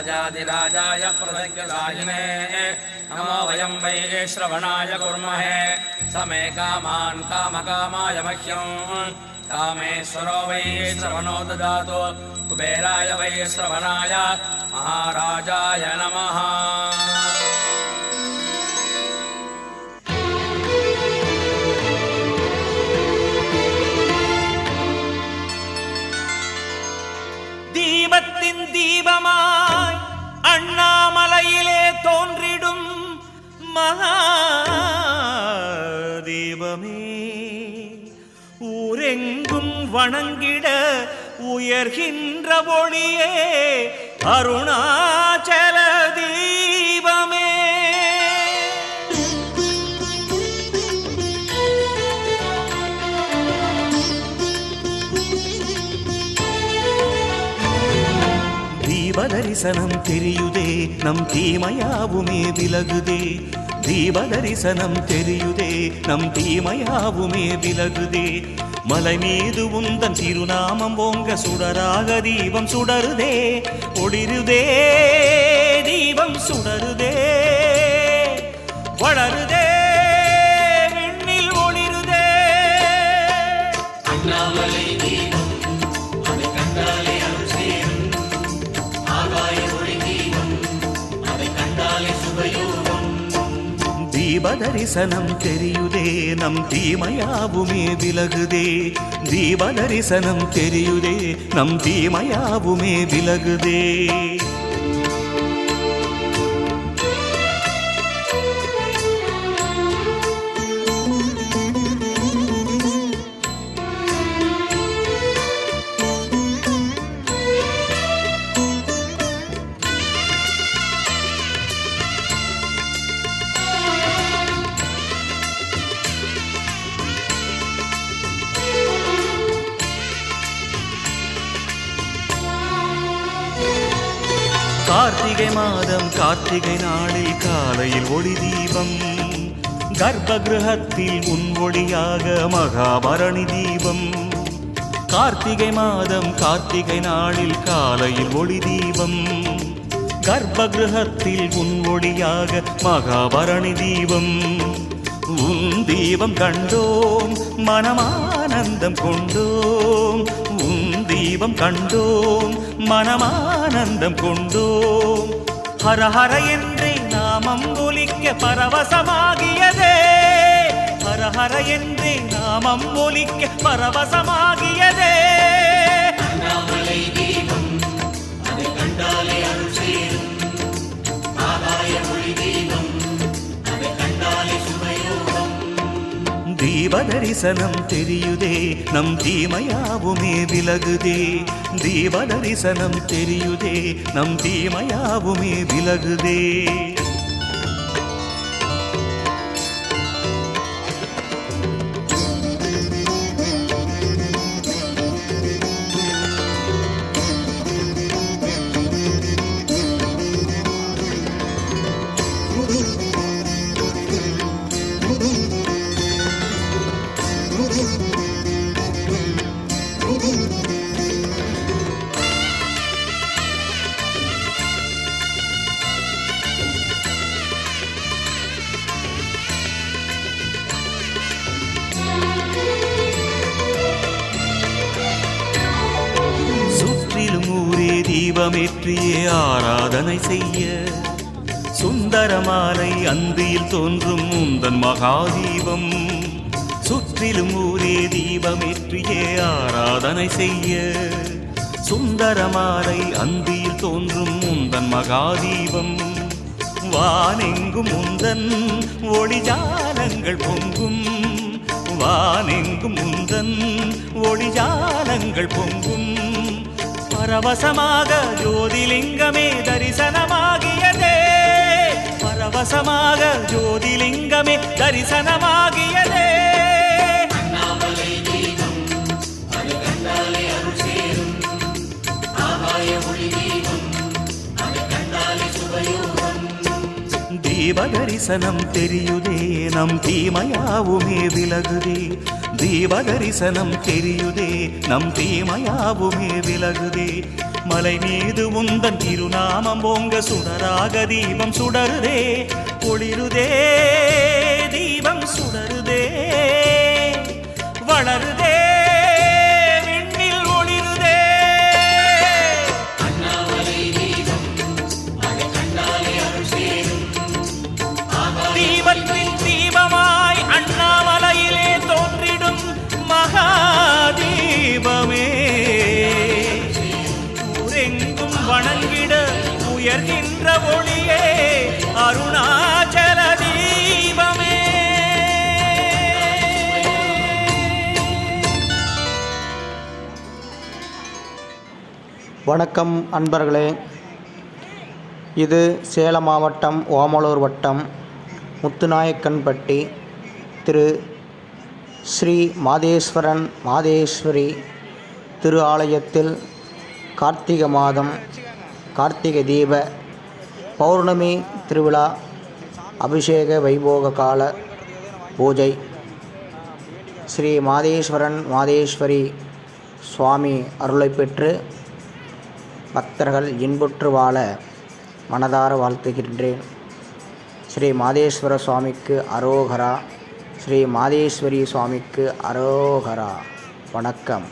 राजाधिराजाय प्रसङ्गसाहिने नमो वयं वै श्रवणाय कुर्महे। समे कामान् कामकामाय मह्यम् कामेश्वरो वै श्रवणो ददातु। कुबेराय वै श्रवणाय। महाराजाय नमः। வணங்கிட உயர்கின்ற ஒளியே அருணாச்சல தீபமே. தீபதரிசனம் தெரியுதே நம் தீமையாவுமே விலகுதே. தீபதரிசனம் தெரியுதே நம் தீமையாவுமே விலகுதே. மலை மீது உந்தன் திருநாமம் ஓங்க சுடராக தீபம் சுடருதே ஒளிருதே தீபம் சுடருதே வளருதே. தீபதரிசனம் தெரியுதே நம் தீமையாவுமே விலகுதே. தீபதரிசனம் தெரியுதே நம் தீமையாவுமே விலகுதே. கார்த்திகை மாதம் கார்த்திகை நாளில் காலையில் ஒளி தீபம். கர்ப்பகிரகத்தில் உன் ஒளியாக மகாபரணி தீபம். கார்த்திகை மாதம் கார்த்திகை நாளில் காலையில் ஒளி தீபம். கர்ப்பகிரகத்தில் உன் ஒளியாக மகாபரணி தீபம். உன் தீபம் கண்டோம் மனமானந்தம் கொண்டோம். தீபம் கண்டோம் மனமானந்தம் கொண்டோம். ஹரஹர என்றே நாமம் ஒலிக்க பரவசமாகியதே. ஹரஹர என்றே நாமம் ஒலிக்க பரவசமாகியதே. தீபதரிசனம் தெரியுதே நம் தீமையாவுமே விலகுதே. தீபதரிசனம் தெரியுதே நம் தீமையாவுமே விலகுதே. தீபமேற்றியே ஆராதனை செய்ய. சுந்தரமாலை அந்தியில் தோன்றும் முந்தன் மகாதீபம். சுற்றிலும் ஊரே தீபமேற்றியே ஆராதனை செய்ய. சுந்தரமாலை அந்தியில் தோன்றும் முந்தன் மகாதீபம். வானெங்கும் முந்தன் ஒளிஜாலங்கள் பொங்கும். வானெங்கும் முந்தன் ஒளிஜாலங்கள் பொங்கும். பரவசமாக ஜோதிலிங்கமே தரிசனமாகியதே. பரவசமாக ஜோதிலிங்கமே தரிசனமாகியதே. தீபதரிசனம் தெரியுதே நம் தீமையாவுமே விலகுதே தீபதரிசனம் தெரியுதே நம் தீமையாவுமே விலகுதே மலை மீது உந்தன் திருநாமம் போங்க சுடராக தீபம் சுடருதே ஒளிருதே எங்கும் வணங்கிட உயர்கின்ற ஒளியே அருணாச்சல தீபமே. வணக்கம் அன்பர்களே. இது சேலம் மாவட்டம் ஓமலூர் வட்டம் முத்துநாயக்கன்பட்டி திரு ஸ்ரீ மாதேஸ்வரன் மாதேஸ்வரி திரு ஆலயத்தில் கார்த்திகை மாதம் கார்த்திகை தீப பௌர்ணமி திருவிழா அபிஷேக வைபோக கால பூஜை. ஸ்ரீ மாதேஸ்வரன் மாதேஸ்வரி சுவாமி அருளை பெற்று பக்தர்கள் இன்புற்று வாழ மனதார வாழ்த்துகின்றேன். ஸ்ரீ மாதேஸ்வர சுவாமிக்கு அரோகரா ஸ்ரீ மாதேஸ்வரி சுவாமிக்கு அரோகரா. வணக்கம்.